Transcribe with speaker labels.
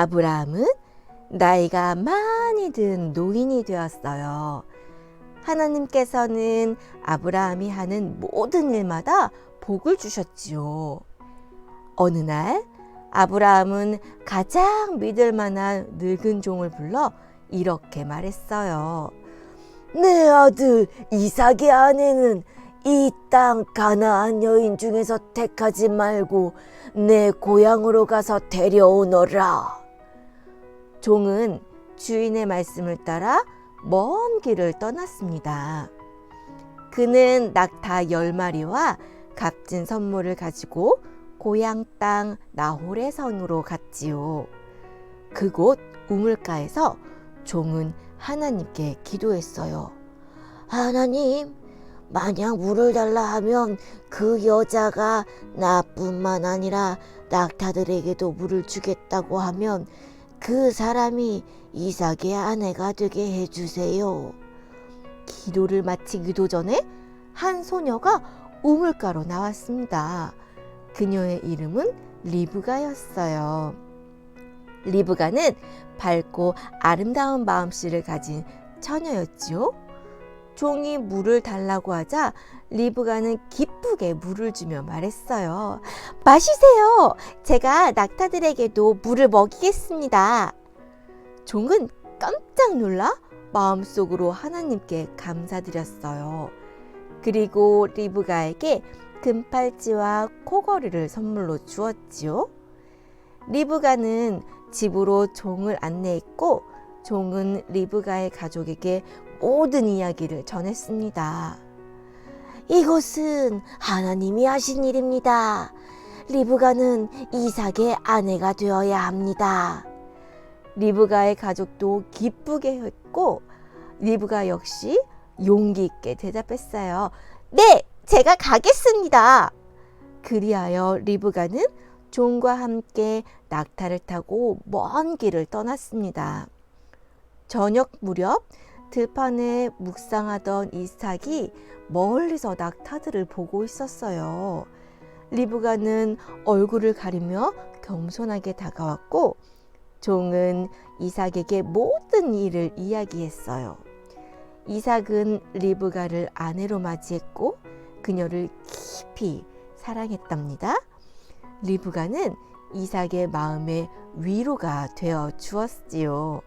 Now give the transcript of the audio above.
Speaker 1: 아브라함은 나이가 많이 든 노인이 되었어요. 하나님께서는 아브라함이 하는 모든 일마다 복을 주셨지요. 어느 날 아브라함은 가장 믿을 만한 늙은 종을 불러 이렇게 말했어요. 내 아들 이삭의 아내는 이 땅 가나안 여인 중에서 택하지 말고 내 고향으로 가서 데려오너라. 종은 주인의 말씀을 따라 먼 길을 떠났습니다. 그는 낙타 열 마리와 값진 선물을 가지고 고향 땅 나홀의 성으로 갔지요. 그곳 우물가에서 종은 하나님께 기도했어요. 하나님, 만약 물을 달라 하면 그 여자가 나뿐만 아니라 낙타들에게도 물을 주겠다고 하면 그 사람이 이삭의 아내가 되게 해주세요. 기도를 마치기도 전에 한 소녀가 우물가로 나왔습니다. 그녀의 이름은 리브가였어요. 리브가는 밝고 아름다운 마음씨를 가진 처녀였지요. 종이 물을 달라고 하자 리브가는 기쁘게 물을 주며 말했어요. 마시세요. 제가 낙타들에게도 물을 먹이겠습니다. 종은 깜짝 놀라 마음속으로 하나님께 감사드렸어요. 그리고 리브가에게 금팔찌와 코걸이를 선물로 주었지요. 리브가는 집으로 종을 안내했고 종은 리브가의 가족에게 모든 이야기를 전했습니다. 이것은 하나님이 하신 일입니다. 리브가는 이삭의 아내가 되어야 합니다. 리브가의 가족도 기쁘게 했고 리브가 역시 용기 있게 대답했어요. 네, 제가 가겠습니다. 그리하여 리브가는 종과 함께 낙타를 타고 먼 길을 떠났습니다. 저녁 무렵 들판에 묵상하던 이삭이 멀리서 낙타들을 보고 있었어요. 리브가는 얼굴을 가리며 겸손하게 다가왔고 종은 이삭에게 모든 일을 이야기했어요. 이삭은 리브가를 아내로 맞이했고 그녀를 깊이 사랑했답니다. 리브가는 이삭의 마음의 위로가 되어 주었지요.